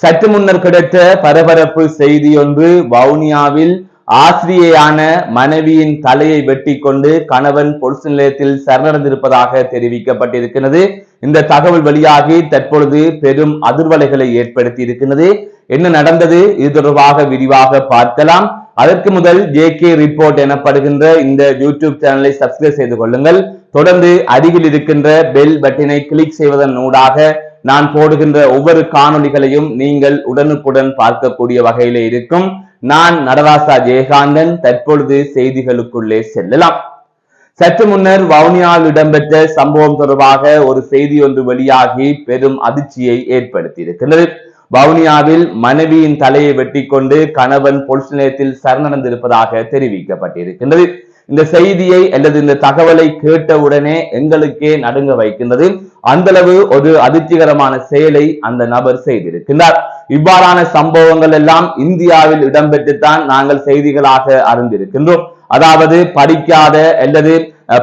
சற்று முன்னர் கிடைத்த பரபரப்பு செய்தி ஒன்று வவுனியாவில் ஆசிரியையான மனைவியின் தலையை வெட்டி கொண்டு கணவன் பொலிஸ் நிலையத்தில் சரணடைந்திருப்பதாக தெரிவிக்கப்பட்டிருக்கிறது. இந்த தகவல் வெளியாகி தற்பொழுது பெரும் அதிர்வலைகளை ஏற்படுத்தி இருக்கிறது என்ன நடந்தது? இது தொடர்பாக விரிவாக பார்க்கலாம். அதற்கு முதல் ஜே கே ரிப்போர்ட் எனப்படுகின்ற இந்த யூடியூப் சேனலை சப்ஸ்கிரைப் செய்து கொள்ளுங்கள். தொடர்ந்து அருகில் இருக்கின்ற பெல் பட்டினை கிளிக் செய்வதன் ஊடாக நான் போடுகின்ற ஒவ்வொரு காணொளிகளையும் நீங்கள் உடனுக்குடன் பார்க்கக்கூடிய வகையில இருக்கும். நான் நடராசா ஜெயகாந்தன் தற்பொழுது செய்திகளுக்குள்ளே செல்லலாம். சற்று முன்னர் வவுனியாவில் இடம்பெற்ற சம்பவம் தொடர்பாக ஒரு செய்தி ஒன்று வெளியாகி பெரும் அதிர்ச்சியை ஏற்படுத்தியிருக்கிறது. வவுனியாவில் மனைவியின் தலையை வெட்டி கொண்டு கணவன் பொலிஸ் நிலையத்தில் சரணடைந்திருப்பதாக தெரிவிக்கப்பட்டிருக்கின்றது. இந்த செய்தியை அல்லது இந்த தகவலை கேட்டவுடனே எங்களுக்கே நடுங்க வைக்கின்றது. அந்தளவு ஒரு அதிர்ச்சிகரமான செயலை அந்த நபர் செய்திருக்கின்றார். இவ்வாறான சம்பவங்கள் எல்லாம் இந்தியாவில் இடம்பெற்றுத்தான் நாங்கள் செய்திகளாக அறிந்திருக்கின்றோம். அதாவது படிக்காத அல்லது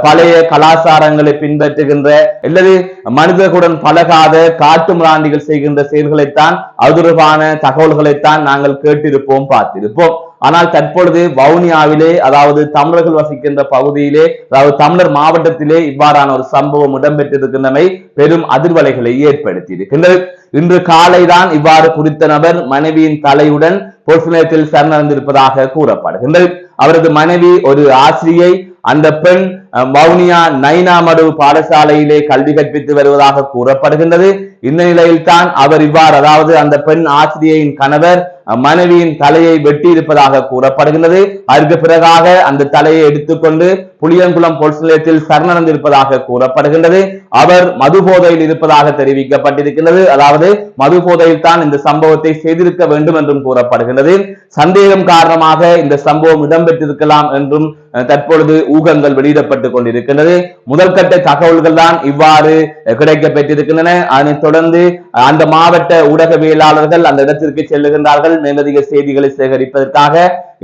பழைய கலாச்சாரங்களை பின்பற்றுகின்ற அல்லது மனிதர்களுடன் பழகாத காட்டு மிராண்டிகள் செய்கின்ற செயல்களைத்தான் அதுரபான தகவல்களைத்தான் நாங்கள் கேட்டிருப்போம் பார்த்திருப்போம். ஆனால் தற்பொழுது வவுனியாவிலே அதாவது தமிழர்கள் வசிக்கின்ற பகுதியிலே அதாவது தமிழர் மாவட்டத்திலே இவ்வாறான ஒரு சம்பவம் இடம்பெற்றிருக்கின்றமை பெரும் அதிர்வலைகளை ஏற்படுத்தி இருக்கின்றது இன்று காலைதான் இவ்வாறு குறித்த நபர் மனைவியின் தலையுடன் பொலிஸ் நிலையத்தில் சரணடைந்திருப்பதாக கூறப்படுகின்றது. அவரது மனைவி ஒரு ஆசிரியை அந்த பெண் அஹ், வவுனியா நைனாமடு பாடசாலையிலே கல்வி கற்பித்து வருவதாக கூறப்படுகின்றது. இந்த நிலையில்தான் அவர் இவ்வாறு அதாவது அந்த பெண் ஆசிரியையின் கணவர் மனைவியின் தலையை வெட்டி இருப்பதாக கூறப்படுகின்றது. அதற்கு பிறகாக அந்த தலையை எடுத்துக்கொண்டு புளியங்குளம் பொலிஸ் நிலையத்தில் சரணடைந்திருப்பதாக கூறப்படுகின்றது. அவர் மது போதையில் இருப்பதாக தெரிவிக்கப்பட்டிருக்கின்றது. அதாவது மது போதையில் தான் இந்த சம்பவத்தை செய்திருக்க வேண்டும் என்றும் கூறப்படுகின்றது. சந்தேகம் காரணமாக இந்த சம்பவம் இடம்பெற்றிருக்கலாம் என்றும் தற்பொழுது ஊகங்கள் வெளியிடப்பட்டுக் கொண்டிருக்கின்றது. முதற்கட்ட தகவல்கள் தான் இவ்வாறு கிடைக்கப்பெற்றிருக்கின்றன. அதனைத் தொடர்ந்து அந்த மாவட்ட ஊடகவியலாளர்கள் அந்த இடத்திற்கு செல்லுகின்றார்கள். மேலதிக செய்திகளை சேகரிப்பதற்காக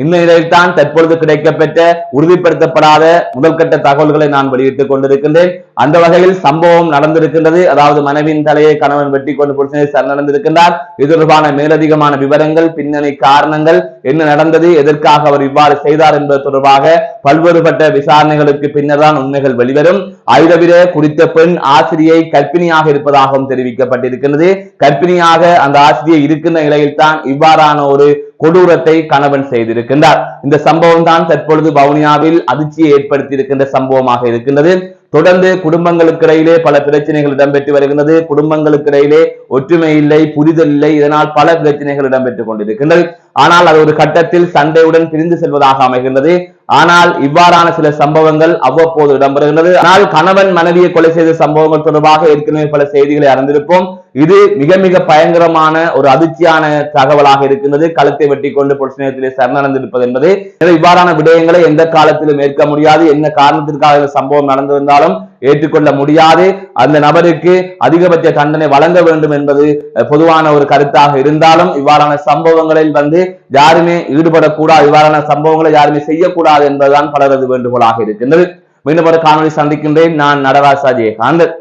இந்த நிலையில்தான் தற்பொழுது கிடைக்கப்பெற்ற உறுதிப்படுத்தப்படாத முதல்கட்ட தகவல்களை நான் வெளியிட்டுக் கொண்டிருக்கின்றேன். அந்த வகையில் சம்பவம் நடந்திருக்கின்றது. அதாவது மனைவியின் தலையை கணவன் வெட்டி கொண்டு சார் நடந்திருக்கின்றார் இது தொடர்பான மேலதிகமான விவரங்கள் பின்னணி காரணங்கள் என்ன நடந்தது எதற்காக அவர் இவ்வாறு செய்தார் என்பது தொடர்பாக பல்வேறுபட்ட விசாரணைகளுக்கு பின்னர் தான் உண்மைகள் வெளிவரும். ஐதவிர குறித்த பெண் ஆசிரியை கற்பிணியாக இருப்பதாகவும் தெரிவிக்கப்பட்டிருக்கின்றது. கர்ப்பிணியாக அந்த ஆசிரியை இருக்கின்ற நிலையில்தான் இவ்வாறான ஒரு கொடூரத்தை கணவன் செய்திருக்கின்றார். இந்த சம்பவம் தான் தற்பொழுது வவுனியாவில் அதிர்ச்சியை ஏற்படுத்தி இருக்கின்ற சம்பவமாக இருக்கின்றது. தொடர்ந்து குடும்பங்களுக்கு இடையிலே பல பிரச்சனைகள் இடம்பெற்று வருகின்றது. குடும்பங்களுக்கு இடையிலே ஒற்றுமை இல்லை புரிதல் இல்லை. இதனால் பல பிரச்சனைகள் இடம்பெற்றுக் கொண்டிருக்கின்றது. ஆனால் அது ஒரு கட்டத்தில் சண்டையுடன் பிரிந்து செல்வதாக அமைகின்றது. ஆனால் இவ்வாறான சில சம்பவங்கள் அவ்வப்போது இடம்பெறுகின்றது. ஆனால் கணவன் மனைவியை கொலை செய்த சம்பவங்கள் தொடர்பாக ஏற்கனவே பல செய்திகளை அறிந்திருப்போம். இது மிக மிக பயங்கரமான ஒரு அதிர்ச்சியான தகவலாக இருக்கின்றது. கழுத்தை வெட்டி கொண்டு பொலிஸ் நிலையத்திலே சரணடைந்திருப்பது என்பது இவ்வாறான விடயங்களை எந்த காலத்திலும் ஏற்க முடியாது. என்ன காரணத்திற்காக இந்த சம்பவம் நடந்திருந்தாலும் ஏற்றுக்கொள்ள முடியாது. அந்த நபருக்கு அதிகபட்ச தண்டனை வழங்க வேண்டும் என்பது பொதுவான ஒரு கருத்தாக இருந்தாலும் இவ்வாறான சம்பவங்களில் வந்து யாருமே ஈடுபடக்கூடாது. இவ்வாறான சம்பவங்களை யாருமே செய்யக்கூடாது என்பதுதான் பலரது வேண்டுகோளாக இருக்கின்றது. மீண்டும் ஒரு காணொலி சந்திக்கின்றேன். நான் நடராசா ஜெயகாந்தன்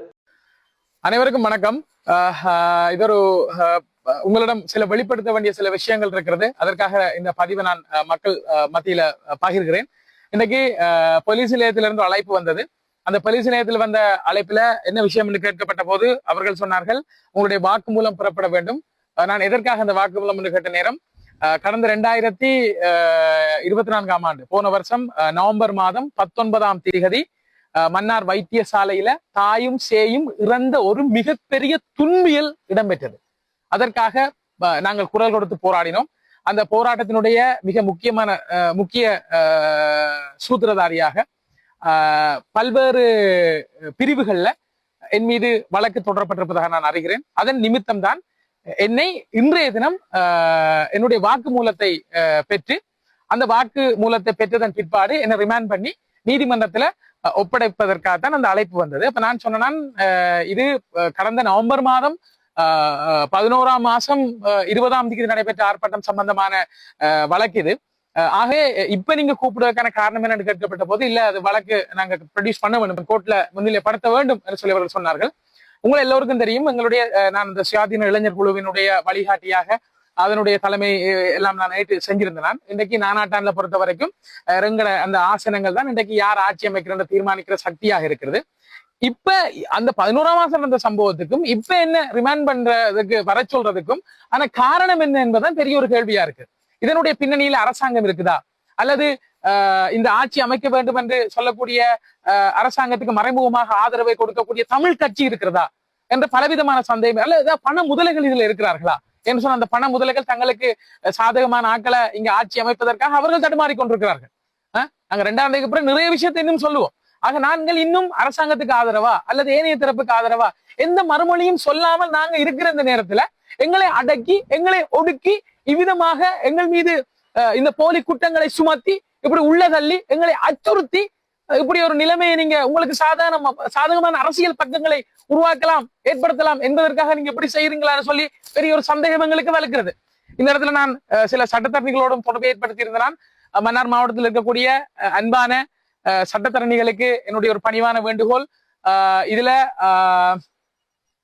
அனைவருக்கும் வணக்கம். இதொரு இது ஒரு உங்களிடம் சில வெளிப்படுத்த வேண்டிய சில விஷயங்கள் இருக்கிறது. அதற்காக இந்த பதிவை நான் மக்கள் மத்தியில பகிர்கிறேன். இன்னைக்கு போலீஸ் நிலையத்திலிருந்து அழைப்பு வந்தது. அந்த போலீஸ் நிலையத்தில் வந்த அழைப்புல என்ன விஷயம் என்று கேட்கப்பட்ட போது அவர்கள் சொன்னார்கள் உங்களுடைய வாக்குமூலம் புறப்பட வேண்டும். நான் எதற்காக அந்த வாக்குமூலம் என்று கேட்ட நேரம் கடந்த ரெண்டாயிரத்தி இருபத்தி நான்காம் ஆண்டு போன வருஷம் நவம்பர் மாதம் பத்தொன்பதாம் தேதி மன்னார் வைத்தியசாலையில தாயும் சேயும் இறந்த ஒரு மிகப்பெரிய துன்பியல் இடம்பெற்றது. அதற்காக நாங்கள் குரல் கொடுத்து போராடினோம். அந்த போராட்டத்தினுடைய மிக முக்கியமான முக்கிய சூத்திரதாரியாக பல்வேறு பிரிவுகள்ல என் மீது வழக்கு தொடரப்பட்டிருப்பதாக நான் அறிகிறேன். அதன் நிமித்தம் தான் என்னை இன்றைய தினம் என்னுடைய வாக்கு மூலத்தை பெற்று அந்த வாக்கு மூலத்தை பெற்றதன் பிற்பாடு என்னை ரிமாண்ட் பண்ணி நீதிமன்றத்துல ஒப்படைப்பதற்காக தான் அந்த அழைப்பு வந்தது. அப்ப நான் சொன்னேன் இது கடந்த நவம்பர் மாதம் பதினோராம் மாசம் இருபதாம் தேதி நடைபெற்ற ஆர்ப்பாட்டம் சம்பந்தமான அஹ், வழக்கு இது. ஆகவே இப்ப நீங்க கூப்பிடுவதற்கான காரணம் என்னன்னு கேட்கப்பட்ட போது இல்ல அது வழக்கு நாங்க ப்ரொடியூஸ் பண்ண வேண்டும் கோர்ட்ல முன்னிலைப்படுத்த வேண்டும் என்று சொல்லி அவர்கள் சொன்னார்கள். உங்களை எல்லோருக்கும் தெரியும் எங்களுடைய நான் இந்த சுயாதீன இளைஞர் குழுவினுடைய வழிகாட்டியாக அதனுடைய தலைமை எல்லாம் நான் நேற்று செஞ்சிருந்தேன் நான். இன்றைக்கு நானாட்டான்ல பொறுத்த வரைக்கும் எங்கட அந்த ஆசனங்கள் தான் இன்றைக்கு யார் ஆட்சி அமைக்கிற தீர்மானிக்கிற சக்தியாக இருக்கிறது. இப்ப அந்த பதினோராம் மாசம் நடந்த சம்பவத்துக்கும் இப்ப என்ன ரிமாண்ட் பண்றதுக்கு வர சொல்றதுக்கும் ஆனா காரணம் என்ன என்பதுதான் பெரிய ஒரு கேள்வியா இருக்கு. இதனுடைய பின்னணியில அரசாங்கம் இருக்குதா? அல்லது ஆஹ், இந்த ஆட்சி அமைக்க வேண்டும் என்று சொல்லக்கூடிய அரசாங்கத்துக்கு மறைமுகமாக ஆதரவை கொடுக்கக்கூடிய தமிழ் கட்சி இருக்கிறதா? என்ற பலவிதமான சந்தேகம் அல்ல ஏதாவது பண முதலைகள் இதுல இருக்கிறார்களா? என்று சொன்ன அந்த பண முதலைகள் தங்களுக்கு சாதகமான ஆட்களை இங்க ஆட்சி அமைப்பதற்காக அவர்கள் தடுமாறி கொண்டிருக்கிறார்கள். நாங்க ரெண்டாம் தேதிக்கு அப்புறம் நிறைய விஷயத்தை இன்னும் சொல்லுவோம். ஆக நாங்கள் இன்னும் அரசாங்கத்துக்கு ஆதரவா அல்லது ஏனைய தரப்புக்கு ஆதரவா எந்த மறுமொழியும் சொல்லாமல் நாங்க இருக்கிற இந்த நேரத்துல எங்களை அடக்கி எங்களை ஒடுக்கி இவ்விதமாக எங்கள் மீது இந்த போலி குற்றங்களை சுமத்தி இப்படி உள்ள தள்ளி எங்களை அச்சுறுத்தி இப்படி ஒரு நிலைமையை நீங்க உங்களுக்கு சாதாரண சாதகமான அரசியல் பக்கங்களை உருவாக்கலாம் ஏற்படுத்தலாம் என்பதற்காக நீங்க எப்படி செய்யறீங்களான்னு சொல்லி பெரிய ஒரு சந்தேகம் எங்களுக்கு வளர்க்கிறது. இந்த இடத்துல நான் சில சட்டத்தரணிகளோடும் தொடர்பு ஏற்படுத்தி இருந்தேன் மன்னார் மாவட்டத்தில் இருக்கக்கூடிய அன்பான சட்டத்தரணிகளுக்கு என்னுடைய ஒரு பணிவான வேண்டுகோள். இதுல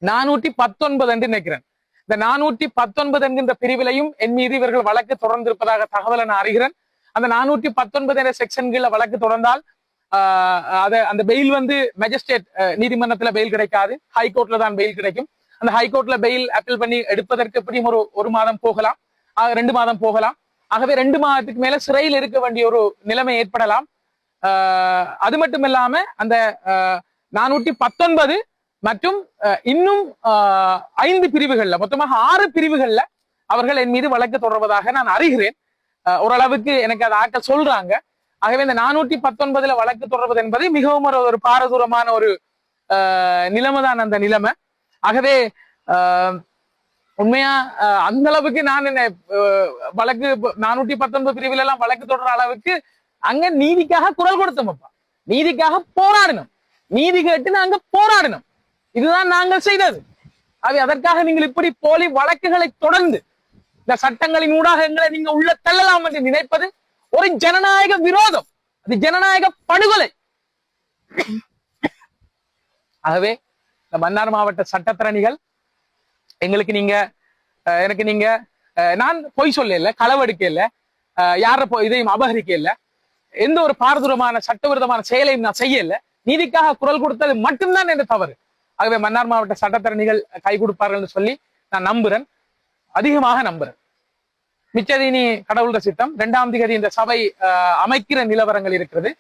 நானூற்றி பத்தொன்பது என்று நினைக்கிறேன். இந்த நானூற்றி பத்தொன்பது என்கின்ற பிரிவிலையும் என் மீது இவர்கள் வழக்கு தொடர்ந்திருப்பதாக தகவலை நான் அறிகிறேன். அந்த நானூற்றி பத்தொன்பது என்ற செக்ஷன்களில் வழக்கு தொடர்ந்தால் அதை அந்த பெயில் வந்து மெஜிஸ்ட்ரேட் நீதிமன்றத்துல பெயில் கிடைக்காது. ஹைகோர்ட்ல தான் பெயில் கிடைக்கும். அந்த ஹைகோர்ட்ல பெயில் அப்பீல் பண்ணி எடுப்பதற்கு எப்படியும் ஒரு ஒரு மாதம் போகலாம். ரெண்டு மாதம் போகலாம். ஆகவே ரெண்டு மாதத்துக்கு மேல சிறையில் இருக்க வேண்டிய ஒரு நிலைமை ஏற்படலாம். ஆஹ் அது மட்டும் இல்லாம அந்த நானூற்றி பத்தொன்பது மற்றும் இன்னும் ஆஹ், ஐந்து பிரிவுகள்ல மொத்தமாக ஆறு பிரிவுகள்ல அவர்கள் என் மீது வழக்கு தொடர்வதாக நான் அறிகிறேன். ஓரளவுக்கு எனக்கு அதை ஆக்க சொல்றாங்க. ஆகவே இந்த நானூற்றி பத்தொன்பதுல வழக்கு தொடர்வது என்பது மிகவும் ஒரு ஒரு பாரதூரமான ஒரு ஆஹ், நிலைமை தான் அந்த நிலைமை. ஆகவே ஆஹ், உண்மையா அந்த அளவுக்கு நான் என்ன வழக்கு நானூற்றி பத்தொன்பது பிரிவுல எல்லாம் வழக்கு தொடர அளவுக்கு அங்க நீதிக்காக குரல் கொடுத்தோம் அப்பா. நீதிக்காக போராடணும். நீதி கேட்டு நாங்க போராடணும். இதுதான் நாங்கள் செய்தது. அது அதற்காக நீங்கள் இப்படி போலி வழக்குகளை தொடர்ந்து இந்த சட்டங்களின் ஊடாக எங்களை நீங்க உள்ள தள்ளலாம் என்று நினைப்பது ஒரு ஜனநாயக விரோதம் அது ஜனநாயக படுகொலை ஆகவே இந்த மன்னார் மாவட்ட சட்டத்தரணிகள் எங்களுக்கு நீங்க எனக்கு நீங்க நான் பொய் சொல்ல இல்ல களவெடுக்க இல்லை யார இதையும் அபகரிக்க இல்ல எந்த ஒரு பாரதூரமான சட்டவிரோதமான செயலையும் நான் செய்யல நீதிக்காக குரல் கொடுத்தது மட்டும்தான் என்ற தவறு ஆகவே மன்னார் மாவட்ட சட்டத்தரணிகள் கை கொடுப்பார்கள் சொல்லி நான் நம்புறேன் அதிகமாக நம்புறேன் மிச்சதீனி கடவுள் சித்தம். இரண்டாம் திகதி இந்த சபை அஹ், அமைக்கிற நிலவரங்கள் இருக்கிறது.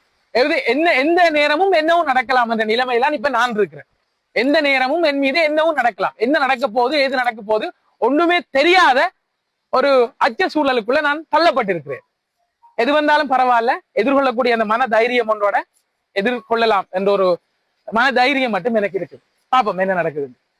என்ன எந்த நேரமும் என்னவும் நடக்கலாம் என்ற நிலைமையிலாம் இப்ப நான் இருக்கிறேன். எந்த நேரமும் என் மீது என்னவும் நடக்கலாம். என்ன நடக்க போகுது எது நடக்க போகுது ஒண்ணுமே தெரியாத ஒரு அச்ச சூழலுக்குள்ள நான் தள்ளப்பட்டிருக்கிறேன். எது வந்தாலும் பரவாயில்ல. எதிர்கொள்ளக்கூடிய அந்த மன தைரியம் ஒன்றோட எதிர்கொள்ளலாம் என்ற ஒரு மன தைரியம் மட்டும் எனக்கு இருக்கு பாப்போம் என்ன நடக்குது